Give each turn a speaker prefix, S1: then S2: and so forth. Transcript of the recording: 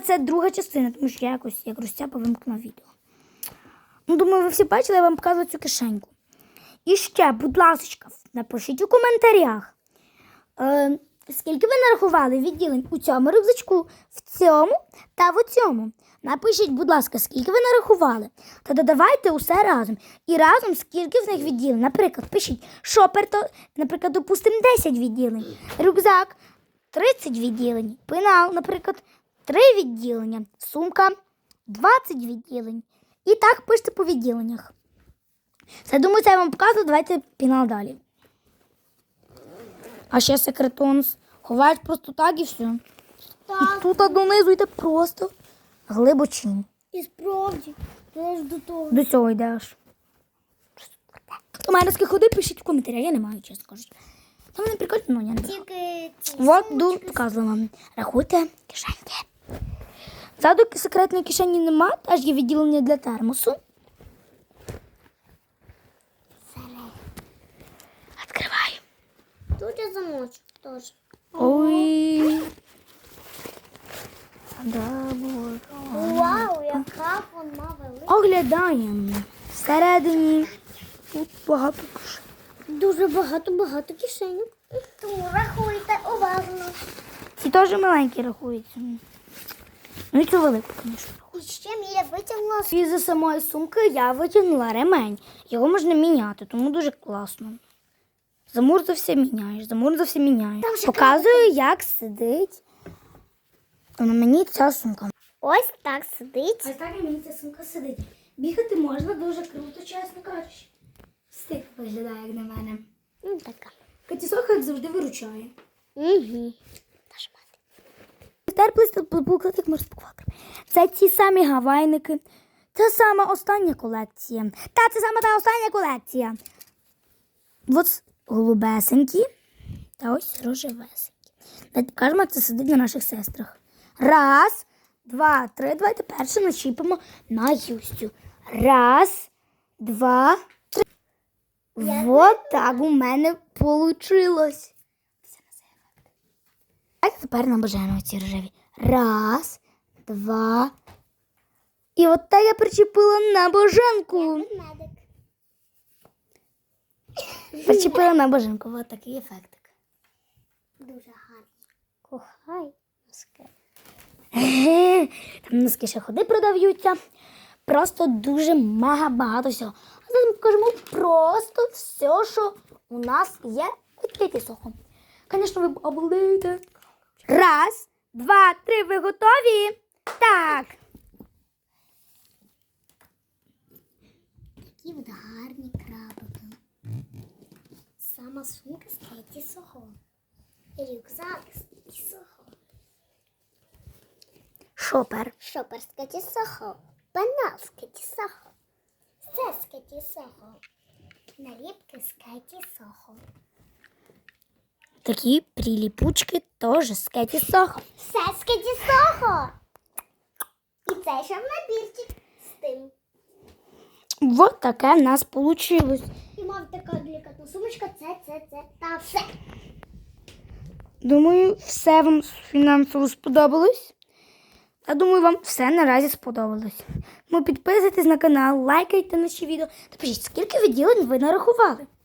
S1: це друга частина, тому що я якось як розтяпа вимкнула відео. Ну, думаю, ви всі бачили, я вам показую цю кишеньку. І ще, будь ласка, напишіть у коментарях, е, скільки ви нарахували відділень у цьому рюкзачку, в цьому та в цьому. Напишіть, будь ласка, скільки ви нарахували. Та додавайте усе разом. І разом скільки з них відділень. Наприклад, пишіть шопер, то, наприклад, допустимо, 10 відділень. Рюкзак 30 відділень. Пенал, наприклад, 3 відділення. Сумка 20 відділень. І так пишете по відділеннях. Це думаю, це я вам показую. Давайте пінал далі. А ще секретонс. Ховають просто так і все. І тут донизу йде просто глибочинь.
S2: І справді, теж до того.
S1: До цього йдеш. У мене таки ходи, пишіть в коментарях, я не маю, чесно кажучи. Та мене прикольно, ну я не знаю.
S2: Тільки ці
S1: От ду показую вам. Рахуйте кишеньки. Ззаду секретної кишені нема, теж є відділення для термосу. Відкриваю.
S2: Тут є замочок теж.
S1: Ой.
S2: Вау, яка вона велика.
S1: Оглядаємо. Всередині тут багато кишень.
S2: Дуже багато-багато кишеньок. Тому рахуйте уважно.
S1: Ці теж маленькі рахуються. Ну цю велику, звісно.
S2: І ще Мія витягнула з
S1: І за самої сумки я витягнула ремень. Його можна міняти, тому дуже класно. Замурзався, міняєш, замурзався, міняєш. Показую, як сидить на мені ця сумка.
S2: ось так сидить.
S1: Ось так і мені ця сумка сидить. Бігати можна дуже круто, чесно кажучи. Стик виглядає, як на мене.
S2: Ну, така.
S1: Катісоха, як завжди, виручає.
S2: Угу.
S1: Як можна спакувати. Це ті самі гавайники. Це сама остання колекція. Та це саме та остання колекція. Ось голубесенькі та ось рожевесенькі. Давайте покажемо, як це сидить на наших сестрах. Раз, два, три. Давайте перше начіпимо на Юстю. Раз, два, три. Вот так у мене вийшло. А тепер набажаємо ці рожеві. Раз, два. І от так я причепила на боженку. Причепила на боженку. Ось такий ефектик.
S2: Дуже гарний. Кохай. носки.
S1: Там носки ще ходи продаються. Просто дуже мега багато всього. А зараз ми покажемо просто все, що у нас є від Кеті Сохо. Звісно, ви обалдієте. Раз, два, три, ви готові? Так.
S2: Такі от гарні крабики. Сама сумка з Кеті Сохо. Рюкзак з Кеті Сохо.
S1: Шопер.
S2: Шопер з Кеті Сохо. Пенал з Кеті Сохо. Все з Кеті Сохо. Наліпки з Кеті Сохо.
S1: Такі приліпучки теж з Кеті Сохо.
S2: Все з Кеті Сохо. І це ще в набірчик з тим.
S1: Вот таке в нас вийшло.
S2: І мав така делікатна сумочка, це, це, це та все.
S1: Думаю, все вам фінансово сподобалось. Я думаю, вам все наразі сподобалось. Тому підписуйтесь на канал, лайкайте наші відео та пишіть, скільки відділень ви нарахували.